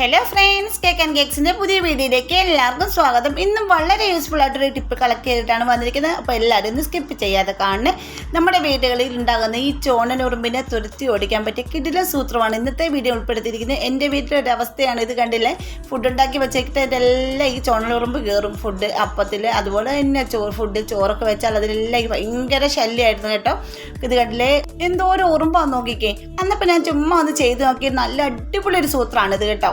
Hello friends cake and കേക്സിന്റെ പുതിയ വീഡിയോയിലേക്ക് എല്ലാവർക്കും സ്വാഗതം. ഇന്നും വളരെ യൂസ്ഫുൾ ആയിട്ടൊരു ടിപ്പ് കളക്ട് ചെയ്തിട്ടാണ് വന്നിരിക്കുന്നത്. അപ്പോൾ എല്ലാവരും ഒന്ന് സ്കിപ്പ് ചെയ്യാതെ കാണണേ നമ്മുടെ വീടുകളിൽ ഉണ്ടാകുന്ന ഈ ചോണനുറുമ്പിനെ തുരുത്തി ഓടിക്കാൻ പറ്റിയ കിടില സൂത്രമാണ് ഇന്നത്തെ വീഡിയോ ഉൾപ്പെടുത്തിയിരിക്കുന്നത്. എന്റെ വീട്ടിലെ ഒരു അവസ്ഥയാണ് ഇത് കണ്ടില്ലേ? ഫുഡ് ഉണ്ടാക്കി വെച്ചിട്ട് അതിലെല്ലാം ഈ ചോണനുറുമ്പ് കയറും ഫുഡ് അപ്പത്തിൽ അതുപോലെ തന്നെ ചോറ് ഫുഡ് ചോറൊക്കെ വെച്ചാൽ അതിലെല്ലാം ഭയങ്കര ശല്യമായിരുന്നു കേട്ടോ. ഇത് കണ്ടില്ലേ? എന്തോ ഒരു ഉറുമ്പാന്ന് നോക്കിക്കേ. അന്നപ്പോൾ ഞാൻ ചുമ്മാ ഒന്ന് ചെയ്ത് നോക്കി നല്ല അടിപൊളി ഒരു സൂത്രമാണ് ഇത് കേട്ടോ.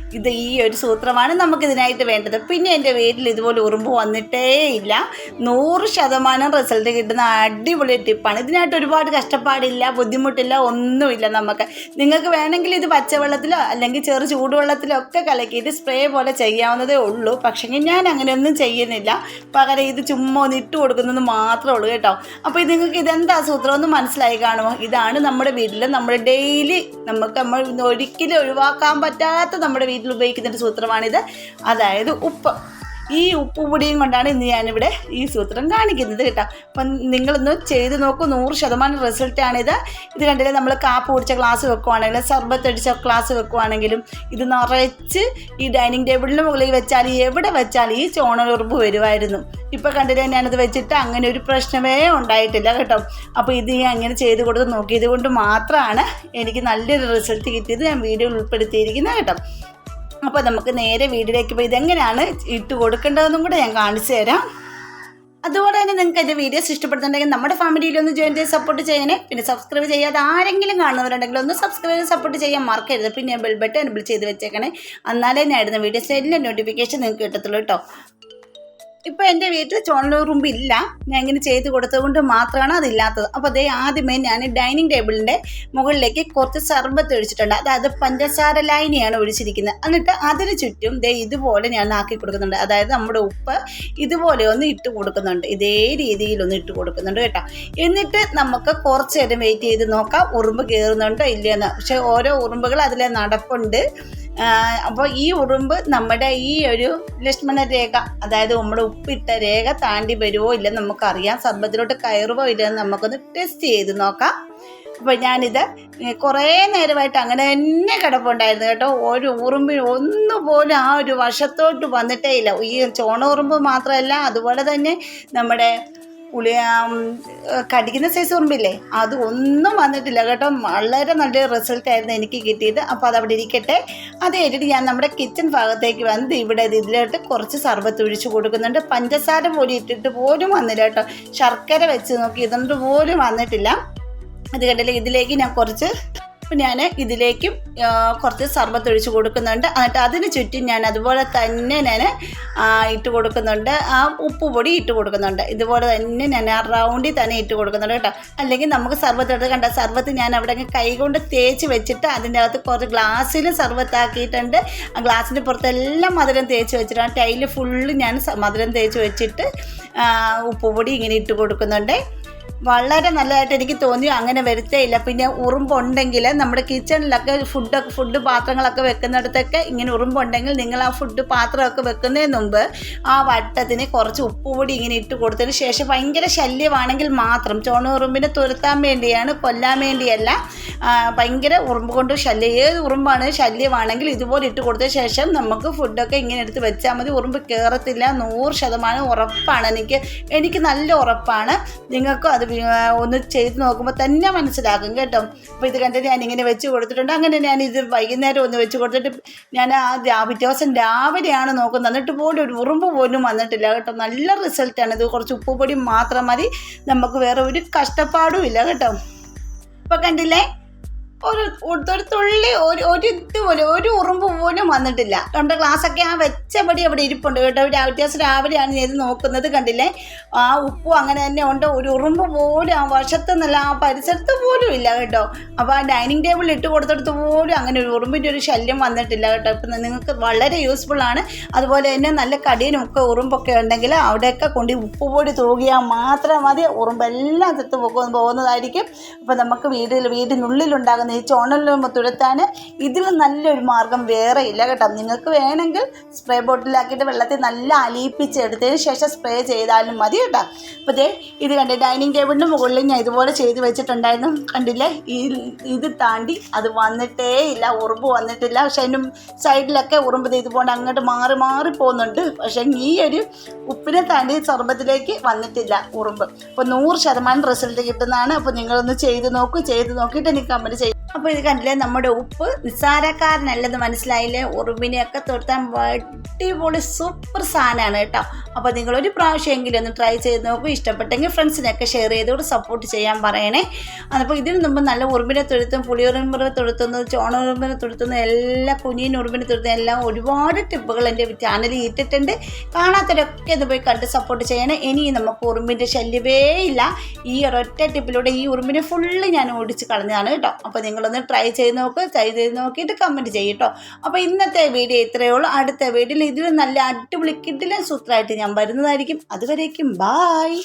ഇത് ഈ ഒരു സൂത്രമാണ് നമുക്ക് ഇതിനായിട്ട് വേണ്ടത്. പിന്നെ എന്റെ വീട്ടിൽ ഇതുപോലെ ഉറുമ്പ് വന്നിട്ടേ ഇല്ല. നൂറ് ശതമാനം റിസൾട്ട് കിട്ടുന്ന അടിപൊളി ടിപ്പാണ് ഇതിനായിട്ട് ഒരുപാട് കഷ്ടപ്പാടില്ല ബുദ്ധിമുട്ടില്ല ഒന്നുമില്ല നമുക്ക്. നിങ്ങൾക്ക് വേണമെങ്കിൽ ഇത് പച്ചവെള്ളത്തിലോ അല്ലെങ്കിൽ ചെറു ചൂടുവെള്ളത്തിലോ ഒക്കെ കലക്കിയിട്ട് സ്പ്രേ പോലെ ചെയ്യാവുന്നതേ ഉള്ളൂ. പക്ഷേ ഞാൻ അങ്ങനെയൊന്നും ചെയ്യുന്നില്ല. പകരം ഇത് ചുമ്മാ ഒന്ന് ഇട്ട് കൊടുക്കുന്നത് മാത്രമേ ഉള്ളൂ കേട്ടോ. അപ്പോൾ ഇത് നിങ്ങൾക്ക് ഇതെന്താ സൂത്രം ഒന്ന് മനസ്സിലായി കാണുമോ? ഇതാണ് നമ്മുടെ വീട്ടിൽ നമ്മൾ ഡെയിലി നമുക്ക് നമ്മൾ ഒരിക്കലും ഒഴിവാക്കാൻ പറ്റാത്ത നമ്മുടെ വീട്ടിൽ ഉപയോഗിക്കുന്ന ഒരു സൂത്രമാണിത്. അതായത് ഉപ്പ്. ഈ ഉപ്പുപൊടിയും കൊണ്ടാണ് ഇന്ന് ഞാനിവിടെ ഈ സൂത്രം കാണിക്കുന്നത് കേട്ടോ. അപ്പം നിങ്ങളൊന്ന് ചെയ്ത് നോക്കൂ. നൂറ് ശതമാനം റിസൾട്ടാണിത് ഇത് കണ്ടില്ലേ നമ്മൾ കാപ്പ് കുടിച്ച ഗ്ലാസ് വെക്കുവാണെങ്കിലും സർബത്ത് അടിച്ച ഗ്ലാസ് വെക്കുവാണെങ്കിലും ഇത് നിറച്ച് ഈ ഡൈനിങ് ടേബിളിന് മുകളിൽ വെച്ചാൽ എവിടെ വെച്ചാൽ ഈ ചോണലുറുമ്പ് വരുമായിരുന്നു. ഇപ്പോൾ കണ്ടില്ലേ ഞാനത് വെച്ചിട്ട് അങ്ങനെ ഒരു പ്രശ്നമേ ഉണ്ടായിട്ടില്ല കേട്ടോ. അപ്പോൾ ഇത് ഞാൻ അങ്ങനെ ചെയ്ത് കൊടുത്ത് നോക്കിയത് കൊണ്ട് മാത്രമാണ് എനിക്ക് നല്ലൊരു റിസൾട്ട് കിട്ടിയത്. ഞാൻ വീഡിയോ ഉൾപ്പെടുത്തിയിരിക്കുന്നത് കേട്ടോ. അപ്പോൾ നമുക്ക് നേരെ വീട്ടിലേക്ക് പോയി ഇതെങ്ങനെയാണ് ഇട്ട് കൊടുക്കേണ്ടതെന്നും കൂടെ ഞാൻ കാണിച്ചു തരാം. അതുപോലെ തന്നെ നിങ്ങൾക്ക് എന്റെ വീഡിയോസ് ഇഷ്ടപ്പെടുന്നുണ്ടെങ്കിൽ നമ്മുടെ ഫാമിലിയിൽ ഒന്ന് ജോയിൻ ചെയ്ത് സപ്പോർട്ട് ചെയ്യണേ. പിന്നെ സബ്സ്ക്രൈബ് ചെയ്യാതെ ആരെങ്കിലും കാണുന്നവരുണ്ടെങ്കിൽ ഒന്ന് സബ്സ്ക്രൈബ് ചെയ്ത് സപ്പോർട്ട് ചെയ്യാൻ മറക്കരുത്. പിന്നെ ബെൽ ബട്ടൺ എനബിൾ ചെയ്ത് വെച്ചേക്കണേ. എന്നാലേ ഞാൻ ഇടുന്ന വീഡിയോസ് എല്ലാം നോട്ടിഫിക്കേഷൻ നിങ്ങൾക്ക് കിട്ടത്തുള്ളൂ കേട്ടോ. ഇപ്പോൾ എന്റെ വീട്ടിൽ ചോണലൂറുമ്പ് ഇല്ല. ഞാൻ ഇങ്ങനെ ചെയ്ത് കൊടുത്തത് കൊണ്ട് മാത്രമാണ് അതില്ലാത്തത്. അപ്പോൾ അതേ ആദ്യമേ ഞാൻ ഡൈനിങ് ടേബിളിന്റെ മുകളിലേക്ക് കുറച്ച് സർബത്ത് ഒഴിച്ചിട്ടുണ്ട്. അതായത് പഞ്ചസാര ലൈനിയാണ് ഒഴിച്ചിരിക്കുന്നത്. എന്നിട്ട് അതിന് ചുറ്റും ദേ ഇതുപോലെ ഞാൻ ആക്കി കൊടുക്കുന്നുണ്ട്. അതായത് നമ്മുടെ ഉപ്പ് ഇതുപോലെ ഒന്ന് ഇട്ട് കൊടുക്കുന്നുണ്ട്. ഇതേ രീതിയിൽ ഒന്ന് ഇട്ട് കൊടുക്കുന്നുണ്ട് കേട്ടോ. എന്നിട്ട് നമുക്ക് കുറച്ച് നേരം വെയിറ്റ് ചെയ്ത് നോക്കാം. ഉറുമ്പ് കയറുന്നുണ്ടോ ഇല്ലയെന്ന്. പക്ഷേ ഓരോ ഉറുമ്പുകൾ അതിലെ നടപ്പുണ്ട്. അപ്പോൾ ഈ ഉറുമ്പ് നമ്മുടെ ഈ ഒരു ലക്ഷ്മണ രേഖ അതായത് നമ്മുടെ ഉപ്പിട്ട രേഖ താണ്ടി വരുമോ ഇല്ലെന്ന് നമുക്കറിയാം. സർബത്തിലോട്ട് കയറുമോ ഇല്ലെന്ന് നമുക്കൊന്ന് ടെസ്റ്റ് ചെയ്ത് നോക്കാം. അപ്പോൾ ഞാനിത് കുറേ നേരമായിട്ട് അങ്ങനെ തന്നെ കിടപ്പുണ്ടായിരുന്നു കേട്ടോ. ഒരു ഉറുമ്പ് ഒന്നുപോലും ആ ഒരു വശത്തോട്ട് വന്നിട്ടേ ഇല്ല. ഈ ചോണ ഉറുമ്പ് മാത്രമല്ല അതുപോലെ തന്നെ നമ്മുടെ പുളി കടിക്കുന്ന സൈസ് ഉറുമ്പില്ലേ? അത് ഒന്നും വന്നിട്ടില്ല കേട്ടോ. വളരെ നല്ല റിസൾട്ട് ആയിരുന്നു എനിക്ക് കിട്ടിയത്. അപ്പോൾ അത് അവിടെ ഇരിക്കട്ടെ. അത് കഴിഞ്ഞിട്ട് ഞാൻ നമ്മുടെ കിച്ചൺ ഭാഗത്തേക്ക് വന്ന് ഇവിടെ ഇതിലോട്ട് കുറച്ച് സർബത്ത് ഒഴിച്ച് കൊടുക്കുന്നുണ്ട്. പഞ്ചസാര പോലും ഇട്ടിട്ട് പോലും വന്നില്ല കേട്ടോ. ശർക്കര വെച്ച് നോക്കി ഇതുകൊണ്ട് പോലും വന്നിട്ടില്ല. അത് കണ്ടില്ല? ഇതിലേക്ക് ഞാൻ കുറച്ച് അപ്പം ഞാൻ ഇതിലേക്കും കുറച്ച് സർബത്ത് ഒഴിച്ച് കൊടുക്കുന്നുണ്ട്. എന്നിട്ട് അതിന് ചുറ്റും ഞാൻ അതുപോലെ തന്നെ ഞാൻ ഇട്ട് കൊടുക്കുന്നുണ്ട്. ആ ഉപ്പ് പൊടി ഇട്ട് കൊടുക്കുന്നുണ്ട്. ഇതുപോലെ തന്നെ ഞാൻ ആ റൗണ്ടിൽ തന്നെ ഇട്ട് കൊടുക്കുന്നുണ്ട് കേട്ടോ. അല്ലെങ്കിൽ നമുക്ക് സർബത്ത് എടുത്ത് കണ്ട സർബത്ത് ഞാൻ അവിടെ കൈ കൊണ്ട് തേച്ച് വെച്ചിട്ട് അതിന്റെ അകത്ത് കുറച്ച് ഗ്ലാസ്സിൽ സർബത്താക്കിയിട്ടുണ്ട് ആ ഗ്ലാസ്സിന്റെ പുറത്തെല്ലാം മധുരം തേച്ച് വെച്ചിട്ടാണ്. ടൈൽ ഫുള്ള് ഞാൻ മധുരം തേച്ച് വെച്ചിട്ട് ഉപ്പുപൊടി ഇങ്ങനെ ഇട്ട് കൊടുക്കുന്നുണ്ട്. വളരെ നല്ലതായിട്ട് എനിക്ക് തോന്നി അങ്ങനെ വരുത്തേ ഇല്ല പിന്നെ ഉറുമ്പുണ്ടെങ്കിൽ നമ്മുടെ കിച്ചണിലൊക്കെ ഫുഡൊക്കെ ഫുഡ് പാത്രങ്ങളൊക്കെ വെക്കുന്നിടത്തൊക്കെ ഇങ്ങനെ ഉറുമ്പുണ്ടെങ്കിൽ നിങ്ങൾ ആ ഫുഡ് പാത്രമൊക്കെ വെക്കുന്നതിന് മുമ്പ് ആ വട്ടത്തിന് കുറച്ച് ഉപ്പുപൊടി ഇങ്ങനെ ഇട്ട് കൊടുത്തതിന് ശേഷം ഭയങ്കര ശല്യമാണെങ്കിൽ മാത്രം ചോണുറുമ്പിനെ തുരത്താൻ വേണ്ടിയാണ് കൊല്ലാൻ വേണ്ടിയല്ല ഭയങ്കര ഉറുമ്പ് കൊണ്ട് ശല്യം. ഏത് ഉറുമ്പാണ് ശല്യമാണെങ്കിൽ ഇതുപോലെ ഇട്ട് കൊടുത്ത ശേഷം നമുക്ക് ഫുഡൊക്കെ ഇങ്ങനെ എടുത്ത് വെച്ചാൽ മതി. ഉറുമ്പ് കയറത്തില്ല നൂറ് ശതമാനം ഉറപ്പാണ് എനിക്ക്. എനിക്ക് നല്ല ഉറപ്പാണ്. നിങ്ങൾക്കും അത് ഒന്ന് ചെയ്ത് നോക്കുമ്പോൾ തന്നെ മനസ്സിലാകും കേട്ടോ. അപ്പോൾ ഇത് കണ്ടിട്ട് ഞാൻ ഇങ്ങനെ വെച്ച് കൊടുത്തിട്ടുണ്ട്. അങ്ങനെ ഞാൻ ഇത് വൈകുന്നേരം ഒന്ന് വെച്ച് കൊടുത്തിട്ട് ഞാൻ ആ പിറ്റേ ദിവസം രാവിലെയാണ് നോക്കുന്നത്. എന്നിട്ട് പോലും ഒരു ഉറുമ്പ് പോലും വന്നിട്ടില്ല കേട്ടോ. നല്ല റിസൾട്ടാണ് ഇത് കുറച്ച് ഉപ്പുപൊടി മാത്രം മതി. നമുക്ക് വേറെ ഒരു കഷ്ടപ്പാടും ഇല്ല കേട്ടോ. ഇപ്പോൾ കണ്ടില്ലേ? ഒരു ഒരു തുള്ളി ഒരു ഒരു ഇത് പോലും ഒരു ഉറുമ്പ് പോലും വന്നിട്ടില്ല. നമ്മുടെ ഗ്ലാസ്സൊക്കെ ആ വെച്ചപടി അവിടെ ഇരിപ്പുണ്ട് കേട്ടോ. വ്യത്യാസം രാവിലെയാണ് ചെയ്ത് നോക്കുന്നത് കണ്ടില്ലേ? ആ ഉപ്പും അങ്ങനെ തന്നെ ഉണ്ട്. ഒരു ഉറുമ്പ് പോലും ആ വശത്ത് നിന്നല്ല ആ പരിസരത്ത് പോലും ഇല്ല കേട്ടോ. അപ്പോൾ ആ ഡൈനിങ് ടേബിളിൽ ഇട്ട് കൊടുത്തെടുത്ത് പോലും അങ്ങനെ ഒരു ഉറുമ്പിന്റെ ഒരു ശല്യം വന്നിട്ടില്ല കേട്ടോ. ഇപ്പം നിങ്ങൾക്ക് വളരെ യൂസ്ഫുൾ ആണ്. അതുപോലെ തന്നെ നല്ല കടിയനും ഒക്കെ ഉറുമ്പൊക്കെ ഉണ്ടെങ്കിൽ അവിടെയൊക്കെ കൊണ്ട് ഉപ്പ് പൊടി തൂകിയാൽ മാത്രം മതി. ഉറുമ്പെല്ലാം ചത്ത് പോകുന്നതായിരിക്കും. അപ്പോൾ നമുക്ക് വീട്ടിൽ വീടിനുള്ളിലുണ്ടാകുന്ന ഈ ചോണലുറുമ്പ് തുരത്താൻ ഇതിൽ നല്ലൊരു മാർഗം വേറെ ഇല്ല കേട്ടോ. നിങ്ങൾക്ക് വേണമെങ്കിൽ സ്പ്രേ ബോട്ടിലാക്കിയിട്ട് വെള്ളത്തിൽ നല്ല അലിയിപ്പിച്ചെടുത്തതിന് ശേഷം സ്പ്രേ ചെയ്താലും മതി കേട്ടോ. അപ്പോൾ ദേ ഇത് കണ്ടേ ഡൈനിങ് ടേബിളിന്റെ മുകളിൽ ഞാൻ ഇതുപോലെ ചെയ്ത് വെച്ചിട്ടുണ്ടായിരുന്നു. കണ്ടില്ലേ? ഈ ഇത് താണ്ടി അത് വന്നിട്ടേ ഇല്ല ഉറുമ്പ് വന്നിട്ടില്ല. പക്ഷേ അതിന്റെ സൈഡിലൊക്കെ ഉറുമ്പ് ഇതുപോലെ അങ്ങോട്ട് മാറി മാറി പോകുന്നുണ്ട്. പക്ഷേ ഈ ഒരു ഉപ്പിനെ താണ്ടി സർബത്തിലേക്ക് വന്നിട്ടില്ല ഉറുമ്പ്. അപ്പോൾ നൂറ് ശതമാനം റിസൾട്ട് കിട്ടുന്നതാണ്. അപ്പോൾ നിങ്ങളൊന്ന് ചെയ്ത് നോക്കൂ. ചെയ്ത് നോക്കിയിട്ട് എനിക്ക് കമന്റ് ചെയ്യും. അപ്പോൾ ഇത് കണ്ടില്ലേ? നമ്മുടെ ഉപ്പ് നിസ്സാരക്കാരനല്ലെന്ന് മനസ്സിലായില്ലേ? ഉറുമ്പിനെയൊക്കെ തുരത്താൻ അടിപൊളി സൂപ്പർ സാധനമാണ് കേട്ടോ. അപ്പോൾ നിങ്ങളൊരു പ്രാവശ്യമെങ്കിലും ഒന്ന് ട്രൈ ചെയ്ത് നോക്കൂ. ഇഷ്ടപ്പെട്ടെങ്കിൽ ഫ്രണ്ട്സിനൊക്കെ ഷെയർ ചെയ്തോട് സപ്പോർട്ട് ചെയ്യാൻ പറയണേ. അപ്പോൾ ഇതിന് മുമ്പ് നല്ല ഉറുമ്പിനെ തൊഴുത്തും പുളിയുറുമ്പിനെ ചോണ ചോണുറുമ്പിനെ തുരുത്തുന്നത് എല്ലാ കുഞ്ഞിനും ഉറുമ്പിനെ തുരുത്തുന്ന എല്ലാം ഒരുപാട് ടിപ്പുകൾ എന്റെ ചാനലിൽ ഇട്ടിട്ടുണ്ട്. കാണാത്തവരൊക്കെ ഇത് പോയി കണ്ട് സപ്പോർട്ട് ചെയ്യണേ. ഇനി നമുക്ക് ഉറുമ്പിന്റെ ശല്യമേ ഇല്ല. ഈ ഒരൊറ്റ ടിപ്പിലൂടെ ഈ ഉറുമ്പിനെ ഫുള്ള് ഞാൻ ഓടിച്ച് കളഞ്ഞതാണ് കേട്ടോ. അപ്പോൾ നിങ്ങളൊന്ന് ട്രൈ ചെയ്ത് നോക്ക് ട്രൈ ചെയ്ത് നോക്കിയിട്ട് കമന്റ് ചെയ്യും കേട്ടോ അപ്പോൾ ഇന്നത്തെ വീഡിയോ ഇത്രയേ ഉള്ളൂ. അടുത്ത വീഡിയോയിൽ ഇതിൽ നല്ല അടിപൊളി കിഡിലും സൂത്രമായിട്ട് ഞാൻ വരുന്നതായിരിക്കും. അതുവരേക്കും ബായ്